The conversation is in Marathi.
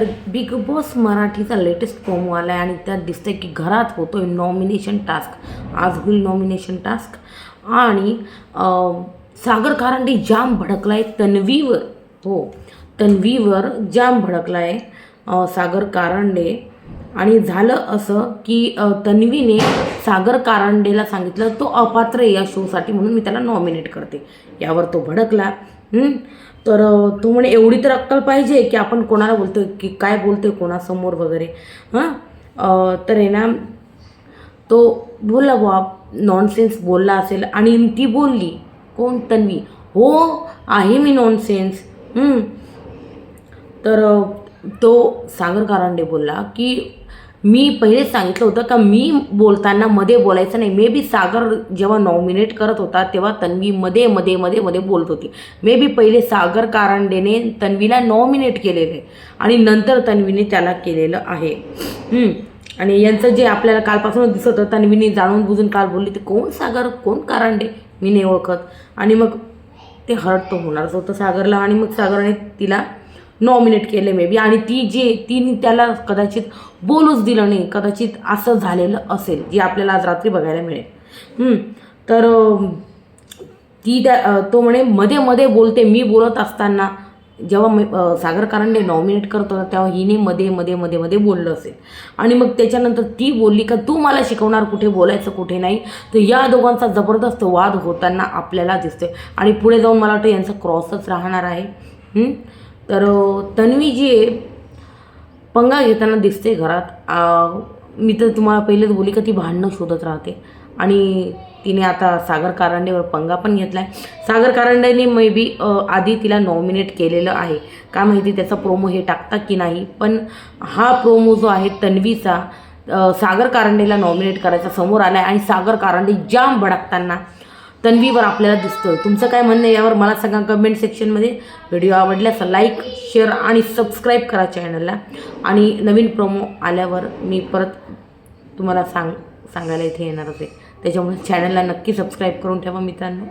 तर बिग बॉस मराठीचा लेटेस्ट फॉर्म आला आहे आणि त्यात दिसतंय की घरात होतो आहे नॉमिनेशन टास्क आज होईल नॉमिनेशन टास्क आणि सागर कारंडे जाम भडकला आहे तन्वीवर. हो तन्वीवर जाम भडकला आहे सागर कारंडे. आणि झालं असं की तन्वीने सागर कारंडेला सांगितलं तो अपात्र या शोसाठी म्हणून मी त्याला नॉमिनेट करते. यावर तो भडकला. तर तू तो म्हणे एवढी तर अक्कल पाहिजे की आपण कोणाला बोलतो की काय बोलतोय कोणासमोर वगैरे. हां? तर आहे ना तो बोलला बुवा नॉनसेन्स बोलला असेल आणि ती बोलली कोण तन्वी हो आहे मी नॉनसेन्स तर तो सागर कारंडे बोलला की मी पहिलेच सांगितलं होतं का मी बोलताना मध्ये बोलायचं नाही. मे बी सागर जेव्हा नॉमिनेट करत होता तेव्हा तन्वी मध्ये मध्ये मध्ये मध्ये बोलत होती. मे बी पहिले सागर कारंडेने तन्वीला नॉमिनेट केलेलं आहे आणि नंतर तन्वीने त्याला केलेलं आहे. आणि यांचं जे आपल्याला कालपासूनच दिसत होतं तन्वीने जाणून बुजून काल बोलली ते कोण सागर? कोण कारंडे? मी नाही ओळखत आणि मग ते हर्ट तो होणारच होतं सागरला आणि मग सागरने तिला नॉमिनेट केले मे बी आणि ती जे तिने त्याला कदाचित बोलूच दिलं नाही कदाचित असं झालेलं असेल जे आपल्याला आज रात्री बघायला मिळेल. तर ती त्या तो म्हणे मध्ये मध्ये बोलते मी बोलत असताना जेव्हा मी अं, नॉमिनेट करत होता तेव्हा हिने मध्ये मध्ये मध्ये मध्ये बोललं असेल. आणि मग त्याच्यानंतर ती बोलली का तू मला शिकवणार कुठे बोलायचं कुठे नाही? तर या दोघांचा जबरदस्त वाद होताना आपल्याला दिसतोय. आणि पुढे जाऊन मला वाटतं यांचा क्रॉसच राहणार आहे. तर तन्वी जी आहे पंगा घेताना दिसते घरात. मी तर तुम्हाला पहिलेच बोली का ती भांडणं शोधत राहते. आणि तिने आता सागर कारंडेवर पंगा पण घेतला आहे सागर कारंडेने मे बी आधी तिला नॉमिनेट केलेलं आहे. का माहिती त्याचा प्रोमो हे टाकतात की नाही पण हा प्रोमो जो आहे तन्वीचा सागर कारंडेला नॉमिनेट करायचा समोर आला आहे आणि सागर कारंडे जाम भडकताना तन्वीवर आपल्याला दिसतं तुमचं काय म्हणणं आहे यावर मला सांगा कमेंट सेक्शनमध्ये व्हिडिओ आवडल्यास लाईक शेअर आणि सबस्क्राईब करा चॅनलला आणि नवीन प्रोमो आल्यावर मी परत तुम्हाला सांग सांगायला इथे येणारच आहे. त्याच्यामुळे चॅनलला नक्की सबस्क्राईब करून ठेवा मित्रांनो.